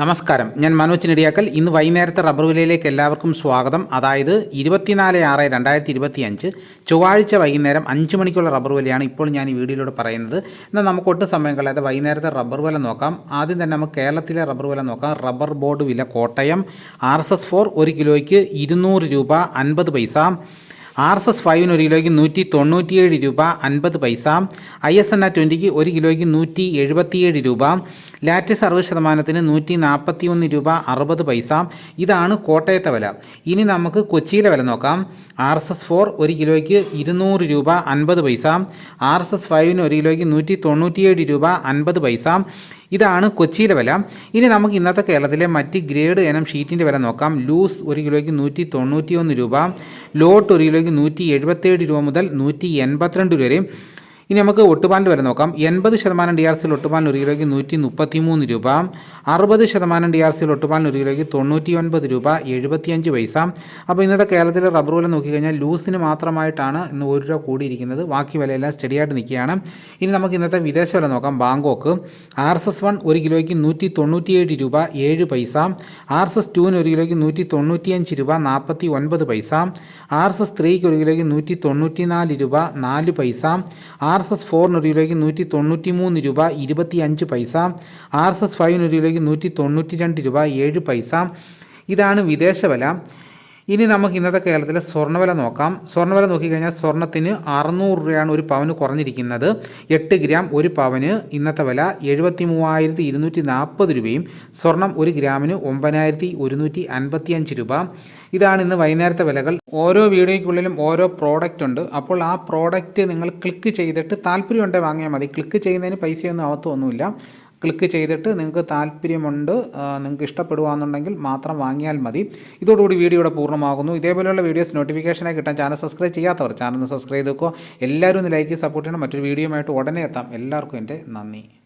നമസ്കാരം. ഞാൻ മനോജ് നെടിയാക്കൽ. ഇന്ന് വൈകുന്നേരത്തെ റബ്ബർ വിലയിലേക്ക് എല്ലാവർക്കും സ്വാഗതം. അതായത് ഇരുപത്തിനാല് ആറ് രണ്ടായിരത്തി ഇരുപത്തി അഞ്ച് ചൊവ്വാഴ്ച വൈകുന്നേരം അഞ്ച് മണിക്കുള്ള റബ്ബർ വിലയാണ് ഇപ്പോൾ ഞാൻ ഈ വീഡിയോയിലൂടെ പറയുന്നത്. എന്നാൽ നമുക്ക് ഒട്ടും സമയം കളയാതെ വൈകുന്നേരത്തെ റബ്ബർ വില നോക്കാം. ആദ്യം തന്നെ നമുക്ക് കേരളത്തിലെ റബ്ബർ വില നോക്കാം. റബ്ബർ ബോർഡ് വില Kottayam. R S S four ഒരു കിലോയ്ക്ക് ഇരുന്നൂറ് രൂപ അൻപത് പൈസ. ആർ എസ് എസ് ഫൈവിന് ഒരു കിലോയ്ക്ക് നൂറ്റി തൊണ്ണൂറ്റിയേഴ് രൂപ അൻപത് പൈസ ഐ എസ് എൻ ആ ട്വന്റിക്ക് ഒരു കിലോയ്ക്ക് നൂറ്റി എഴുപത്തിയേഴ് രൂപ ലാറ്റസ് അറുപത് ശതമാനത്തിന് നൂറ്റി നാൽപ്പത്തി ഒന്ന് രൂപ അറുപത് പൈസ. ഇതാണ് കോട്ടയത്തെ വില. ഇനി നമുക്ക് കൊച്ചിയിലെ വില നോക്കാം. ആർ എസ് എസ് ഫോർ ഒരു കിലോയ്ക്ക് ഇരുന്നൂറ് രൂപ അൻപത് പൈസ ആർ എസ് എസ് ഫൈവിന് ഒരു കിലോയ്ക്ക് നൂറ്റി തൊണ്ണൂറ്റിയേഴ് രൂപ അൻപത് പൈസ ഇതാണ് കൊച്ചിയിലെ വില. ഇനി നമുക്ക് ഇന്നത്തെ കേരളത്തിലെ മറ്റ് ഗ്രേഡ് ഇനം ഷീറ്റിന്റെ വില നോക്കാം. ലൂസ് ഒരു കിലോയ്ക്ക് നൂറ്റി തൊണ്ണൂറ്റി ഒന്ന് രൂപ. ലോട്ട് ഒരു കിലോയ്ക്ക് നൂറ്റി എഴുപത്തേഴ് രൂപ മുതൽ നൂറ്റി എൺപത്തിരണ്ട് രൂപ വരെ. ഇനി നമുക്ക് ഒട്ടുപാലിന്റെ വരെ നോക്കാം. എൺപത് ശതമാനം ഡി ആർ സിയിൽ ഒട്ടുപാലിന് ഒരു കിലോയ്ക്ക് നൂറ്റി മുപ്പത്തി മൂന്ന് രൂപ അറുപത് ശതമാനം ഡി ആർ സിയിൽ ഒട്ടുപാലിന് ഒരു കിലോയ്ക്ക് തൊണ്ണൂറ്റി ഒൻപത് രൂപ എഴുപത്തിയഞ്ച് പൈസ. അപ്പോൾ ഇന്നത്തെ കേരളത്തിലെ റബ്ബർ വില നോക്കിക്കഴിഞ്ഞാൽ ലൂസിന് മാത്രമായിട്ടാണ് ഇന്ന് ഒരു രൂപ കൂടിയിരിക്കുന്നത്. ബാക്കി വിലയെല്ലാം സ്റ്റഡിയായിട്ട് നിൽക്കുകയാണ്. ഇനി നമുക്ക് ഇന്നത്തെ വിദേശ വില നോക്കാം. Bangkok R S S one ഒരു കിലോയ്ക്ക് നൂറ്റി തൊണ്ണൂറ്റിയേഴ് രൂപ ഏഴ് പൈസ. ആർ എസ് എസ് ടുവിന് ഒരു കിലോയ്ക്ക് നൂറ്റി തൊണ്ണൂറ്റിയഞ്ച് രൂപ നാൽപ്പത്തി ഒൻപത് പൈസ. ആർ എസ് എസ് ത്രീക്ക് ഒരു കിലോയ്ക്ക് നൂറ്റി തൊണ്ണൂറ്റി നാല് രൂപ നാല് പൈസ. ആർ എസ് എസ് ഫോറിന് ഒരു കിലോയ്ക്ക് നൂറ്റി തൊണ്ണൂറ്റി മൂന്ന് രൂപ ഇരുപത്തി അഞ്ച് പൈസ ആർ എസ് എസ് ഫൈവിന് ഒരു നൂറ്റി തൊണ്ണൂറ്റി രണ്ട് രൂപ ഏഴ് പൈസ. ഇതാണ് വിദേശ വില. ഇനി നമുക്ക് ഇന്നത്തെ കേരളത്തിലെ സ്വർണവില നോക്കാം. സ്വർണവില നോക്കിക്കഴിഞ്ഞാൽ സ്വർണത്തിന് അറുന്നൂറ് രൂപയാണ് ഒരു പവന് കുറഞ്ഞിരിക്കുന്നത്. എട്ട് ഗ്രാം ഒരു പവന് ഇന്നത്തെ വില എഴുപത്തി മൂവായിരത്തി ഇരുന്നൂറ്റി നാൽപ്പത് രൂപയും സ്വർണം ഒരു ഗ്രാമിന് ഒമ്പതിനായിരത്തി ഒരുന്നൂറ്റി അൻപത്തി അഞ്ച് രൂപ. ഇതാണ് ഇന്ന് വൈകുന്നേരത്തെ വിലകൾ. ഓരോ വീഡിയോയ്ക്കുള്ളിലും ഓരോ പ്രോഡക്റ്റ് ഉണ്ട്. അപ്പോൾ ആ പ്രോഡക്റ്റ് നിങ്ങൾ ക്ലിക്ക് ചെയ്തിട്ട് താല്പര്യമുണ്ടെങ്കിൽ വാങ്ങിയാൽ മതി. ക്ലിക്ക് ചെയ്യുന്നതിന് പൈസയൊന്നും അകത്തൊന്നുമില്ല. ക്ലിക്ക് ചെയ്തിട്ട് നിങ്ങൾക്ക് താല്പര്യമുണ്ട് നിങ്ങൾക്ക് ഇഷ്ടപ്പെടുകയാണെന്നുണ്ടെങ്കിൽ മാത്രം വാങ്ങിയാൽ മതി. ഇതോടുകൂടി വീഡിയോ ഇവിടെ പൂർണമാകുന്നു. ഇതേപോലെയുള്ള വീഡിയോസ് നോട്ടിഫിക്കേഷനായി കിട്ടാൻ ചാനൽ സബ്സ്ക്രൈബ് ചെയ്യാത്തവർ ചാനൽ സബ്സ്ക്രൈബ് ചെയ്ത് എല്ലാവരും ഒന്ന് ലൈക്ക് സപ്പോർട്ട് ചെയ്യണം. മറ്റൊരു വീഡിയോയുമായിട്ട് ഉടനെ എത്താം. എല്ലാവർക്കും എന്റെ നന്ദി.